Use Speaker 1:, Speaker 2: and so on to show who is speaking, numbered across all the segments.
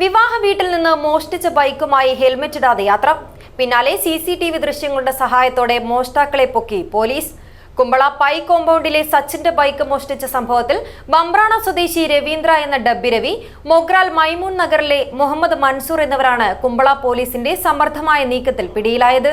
Speaker 1: വിവാഹ വീട്ടിൽ നിന്ന് മോഷ്ടിച്ച ബൈക്കുമായി ഹെൽമെറ്റ് ഇടാതെ യാത്ര. പിന്നാലെ സി സി ടി വി ദൃശ്യങ്ങളുടെ സഹായത്തോടെ മോഷ്ടാക്കളെ പൊക്കി പോലീസ്. കുമ്പള പൈ കോമ്പൗണ്ടിലെ സച്ചിന്റെ ബൈക്ക് മോഷ്ടിച്ച സംഭവത്തിൽ ബംബ്രാണ സ്വദേശി രവീന്ദ്ര എന്ന ഡബ്ബി രവി മൊഗ്രാൽ മൈമൂൺ നഗറിലെ മുഹമ്മദ് മൻസൂർ എന്നിവരാണ് കുമ്പള പോലീസിന്റെ സമർത്ഥമായ നീക്കത്തിൽ പിടിയിലായത്.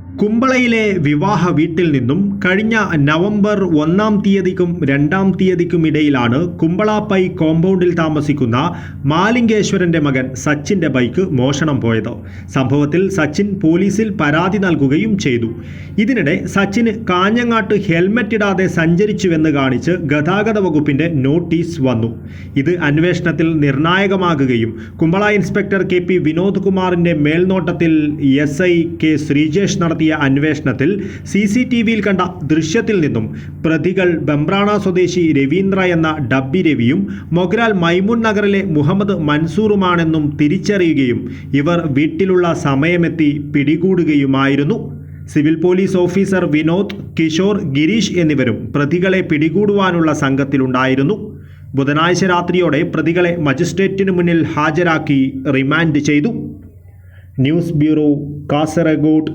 Speaker 2: കുമ്പളയിലെ വിവാഹ വീട്ടിൽ നിന്നും കഴിഞ്ഞ നവംബർ ഒന്നാം തീയതിക്കും രണ്ടാം തീയതിക്കും ഇടയിലാണ് കുമ്പളാപ്പൈ കോമ്പൗണ്ടിൽ താമസിക്കുന്ന മാലിംഗേശ്വരന്റെ മകൻ സച്ചിന്റെ ബൈക്ക് മോഷണം പോയത്. സംഭവത്തിൽ സച്ചിൻ പോലീസിൽ പരാതി നൽകുകയും ചെയ്തു. ഇതിനിടെ സച്ചിന് കാഞ്ഞങ്ങാട്ട് ഹെൽമറ്റ് ഇടാതെ സഞ്ചരിച്ചുവെന്ന് കാണിച്ച് ഗതാഗത വകുപ്പിന്റെ നോട്ടീസ് വന്നു. ഇത് അന്വേഷണത്തിൽ നിർണായകമാകുകയും Kumbla inspector K P Vinod കുമാറിന്റെ മേൽനോട്ടത്തിൽ എസ് ഐ കെ ശ്രീജേഷ് നടത്തിയ അന്വേഷണത്തിൽ സി സി ടി വിയിൽ കണ്ട ദൃശ്യത്തിൽ നിന്നും പ്രതികൾ ബംബ്രാണ സ്വദേശി രവീന്ദ്ര എന്ന ഡബ്ബി രവിയും മൊഗ്രാൽ മൈമുൻ നഗറിലെ മുഹമ്മദ് മൻസൂറുമാണെന്നും തിരിച്ചറിയുകയും ഇവർ വീട്ടിലുള്ള സമയമെത്തി പിടികൂടുകയുമായിരുന്നു. Civil police officer Vinod Kishore Girish എന്നിവരും പ്രതികളെ പിടികൂടുവാനുള്ള സംഘത്തിലുണ്ടായിരുന്നു. ബുധനാഴ്ച രാത്രിയോടെ പ്രതികളെ മജിസ്ട്രേറ്റിനു മുന്നിൽ ഹാജരാക്കി റിമാൻഡ് ചെയ്തു. News bureau Kasaragod.